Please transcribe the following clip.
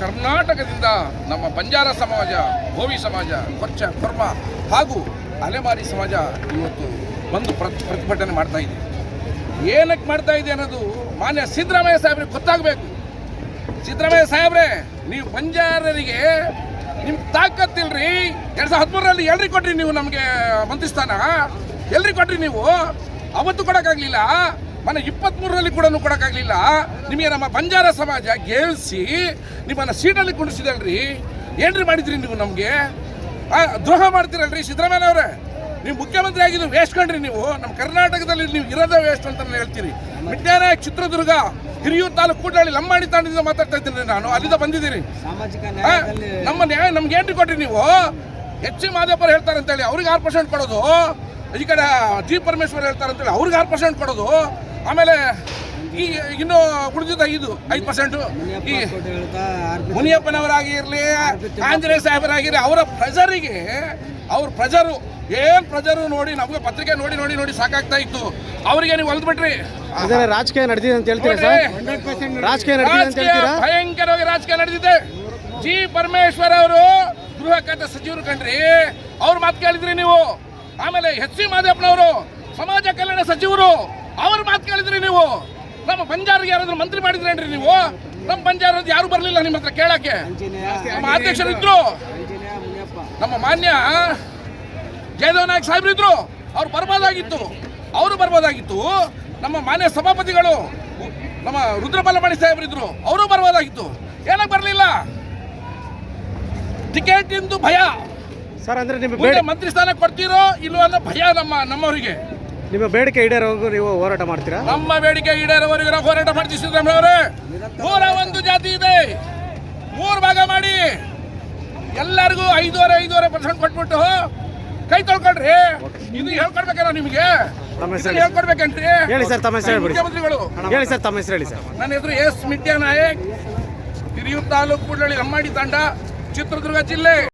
ಕರ್ನಾಟಕದಿಂದ ನಮ್ಮ ಬಂಜಾರ ಸಮಾಜ ಭೋವಿ ಸಮಾಜ, ಕೊಚ್ಚ, ಕೊರ್ಮ ಹಾಗೂ ಅಲೆಮಾರಿ ಸಮಾಜ ಇವತ್ತು ಬಂದು ಪ್ರತಿ, ಪ್ರತಿಭಟನೆ ಮಾಡ್ತಾ ಇದೆ. ಏನಕ್ಕೆ ಮಾಡ್ತಾ ಇದೆ ಅನ್ನೋದು ಮಾನ್ಯ ಸಿದ್ದರಾಮಯ್ಯ ಸಾಹೇಬ್ರಿಗೆ ಗೊತ್ತಾಗಬೇಕು. ಸಿದ್ದರಾಮಯ್ಯ ಸಾಹೇಬ್ರೆ, ನೀವು ಬಂಜಾರರಿಗೆ ನಿಮ್ಮ ತಾಕತ್ತಿಲ್ರಿ. ಎರಡು ಸಾವಿರದ ಹದಿಮೂರರಲ್ಲಿ ಎಲ್ರಿಗೆ ಕೊಟ್ರಿ ನೀವು ನಮಗೆ ಮಂತ್ರಿ ಸ್ಥಾನ ಕೊಟ್ರಿ ನೀವು? ಅವತ್ತು ಕೊಡಕ್ಕಾಗ್ಲಿಲ್ಲ. ಮನೆ ಇಪ್ಪತ್ಮೂರರಲ್ಲಿ ಕೂಡ ಕೊಡೋಕ್ಕಾಗಲಿಲ್ಲ. ನಿಮಗೆ ನಮ್ಮ ಬಂಜಾರ ಸಮಾಜ ಗೆಲ್ಸಿ ನಿಮ್ಮನ್ನು ಸೀಟಲ್ಲಿ ಕುಣಿಸಿದಲ್ರಿ ಏನ್ರಿ ಮಾಡಿದ್ರಿ ನೀವು ನಮಗೆ? ದ್ರೋಹ ಮಾಡ್ತೀರಲ್ರಿ ಸಿದ್ದರಾಮಯ್ಯ ಅವರೇ ನೀವು ಮುಖ್ಯಮಂತ್ರಿ ಆಗಿದ್ದು ವೇಸ್ಟ್ ಕಂಡ್ರಿ ನೀವು. ನಮ್ಮ ಕರ್ನಾಟಕದಲ್ಲಿ ನೀವು ಇರೋದೇ ವೇಸ್ಟ್ ಅಂತ ಹೇಳ್ತೀರಿ. ವಿಜ್ಞಾನ ಚಿತ್ರದುರ್ಗ ಹಿರಿಯೂರು ತಾಲೂಕು ಕೂಡಲಿ ಲಂಬಾಣಿ ತಾಂಡದಿಂದ ಮಾತಾಡ್ತಾ ಇದ್ದೀನಿ ನಾನು. ಅಲ್ಲಿಂದ ಬಂದಿದ್ದೀರಿ. ನಮ್ಮ ನ್ಯಾಯ ನಮ್ಗೆ ಏನ್ರಿ ಕೊಟ್ರಿ ನೀವು? ಎಚ್ ಮಾದೇಪುರ ಹೇಳ್ತಾರೆ ಅಂತೇಳಿ. ಅವ್ರಿಗೆ ಆರು ಪರ್ಸೆಂಟ್ ಕೊಡೋದು. ಈ ಕಡೆ ಜಿ ಪರಮೇಶ್ವರ್ ಹೇಳ್ತಾರೆ ಅಂತೇಳಿ. ಅವ್ರಿಗೆ ಆರು ಪರ್ಸೆಂಟ್ ಕೊಡೋದು. ಆಮೇಲೆ ಈ ಇನ್ನು ಉಳಿದಿದ್ದ ಐದು ಐದು ಪರ್ಸೆಂಟು ಈ ಮುನಿಯಪ್ಪನವರಾಗಿರಲಿ ಆಂಜನೇಯ ಸಾಹೇಬರಾಗಿರಲಿ ಅವರ ಪ್ರಜರಿಗೆ ಅವ್ರ ಪ್ರಜರು ಏನು ಪ್ರಜರು ನೋಡಿ ನಮಗೆ ಪತ್ರಿಕೆ ನೋಡಿ ನೋಡಿ ನೋಡಿ ಸಾಕಾಗ್ತಾ ಇತ್ತು. ಅವರಿಗೆ ನೀವು ಹೊಲ್ದು ಬಿಟ್ರಿ. ಅದನ್ನ ರಾಜಕೀಯ ನಡೆದಿದೆ ಅಂತ ಹೇಳ್ತೀರಾ ಸರ್? ರಾಜಕೀಯ ನಡೆದಿದೆ ಅಂತ ರಾಜಕೀಯ ಭಯಂಕರವಾಗಿ ರಾಜಕೀಯ ನಡೆದಿದೆ. ಜಿ ಪರಮೇಶ್ವರ್ ಅವರು ಗೃಹ ಖಾತೆ ಸಚಿವರು ಕಂಡ್ರಿ ಅವ್ರ ಮಾತು ಕೇಳಿದ್ರಿ ನೀವು. ಆಮೇಲೆ ಎಚ್ ಸಿ ಮಾದೇಪ್ಪನವರು ಸಮಾಜ ಕಲ್ಯಾಣ ಸಚಿವರು ಅವ್ರ ಮಾತು ಕೇಳಿದ್ರಿ ನೀವು? ನಮ್ಮ ಬಂಜಾರಿಗೆ ಯಾರಾದ್ರೂ ಮಂತ್ರಿ ಮಾಡಿದ್ರೇನ್ರಿ ನೀವು? ನಮ್ಮ ಬಂಜಾರದ ಯಾರು ಬರಲಿಲ್ಲ ನಿಮ್ಮ ಹತ್ರ ಕೇಳಕ್ಕೆ. ನಮ್ಮ ಅಧ್ಯಕ್ಷರು ಇದ್ರು. ನಮ್ಮ ಮಾನ್ಯ ಜಯದೇವ್ ನಾಯಕ್ ಸಾಹೇಬ್ರು ಇದ್ರು. ಅವ್ರು ಬರ್ಬೋದಾಗಿತ್ತು. ಅವರು ಬರ್ಬೋದಾಗಿತ್ತು. ನಮ್ಮ ಮಾನ್ಯ ಸಭಾಪತಿಗಳು ನಮ್ಮ ರುದ್ರಬಲ್ಲಮಣಿ ಸಾಹೇಬ್ರು ಇದ್ರು. ಅವರು ಬರ್ಬೋದಾಗಿತ್ತು. ಏನಕ್ಕೆ ಬರಲಿಲ್ಲ? ಟಿಕೆಟ್ ಇಂದು ಭಯ. ಸರ್ ಅಂದ್ರೆ ನಿಮ್ಗೆ ಮಂತ್ರಿ ಸ್ಥಾನ ಕೊಡ್ತೀರೋ ಇಲ್ವೋ ಅನ್ನೋ ಭಯ ನಮ್ಮ ನಮ್ಮವರಿಗೆ. ನಿಮ್ಮ ಬೇಡಿಕೆ ಈಡೇರೋವರೆಗೂ ನೀವು ಹೋರಾಟ ಮಾಡ್ತೀರಾ? ನಮ್ಮ ಬೇಡಿಕೆ ಈಡೇರೋವರೆಗೆ ಹೋರಾಟ ಮಾಡ್ತೀವಿ ಸಿದ್ದರಾಮಯ್ಯ ನೂರ ಒಂದು ಜಾತಿ ಇದೆ. ಮೂರು ಭಾಗ ಮಾಡಿ. ಎಲ್ಲರಿಗೂ ಐದೂವರೆ ಐದೂವರೆ ಪರ್ಸೆಂಟ್ ಕೊಟ್ಬಿಟ್ಟು ಕೈ ತೊಳ್ಕೊಳ್ರಿ. ಇದು ಹೇಳ್ಕೊಡ್ಬೇಕಲ್ಲ ನಿಮಗೆ? ಹೇಳ್ಕೊಡ್ಬೇಕಂತ್ರಿ ಹೇಳಿ ಸರ್ ತಮ್ಮ ಹೆಸರು ಮುಖ್ಯಮಂತ್ರಿಗಳು. ಹೇಳಿ ಸರ್ ತಮ್ಮ ಹೆಸರು ಹೇಳಿ ಸರ್. ನನ್ನ ಹೆಸರು ಎಸ್. ಸ್ಮಿತ್ಯಾ ನಾಯಕ್ ಹಿರಿಯೂರು ತಾಲೂಕು ಕೂಡಲಳ್ಳಿ ಅಮ್ಮಾಡಿ ತಂಡ ಚಿತ್ರದುರ್ಗ ಜಿಲ್ಲೆ.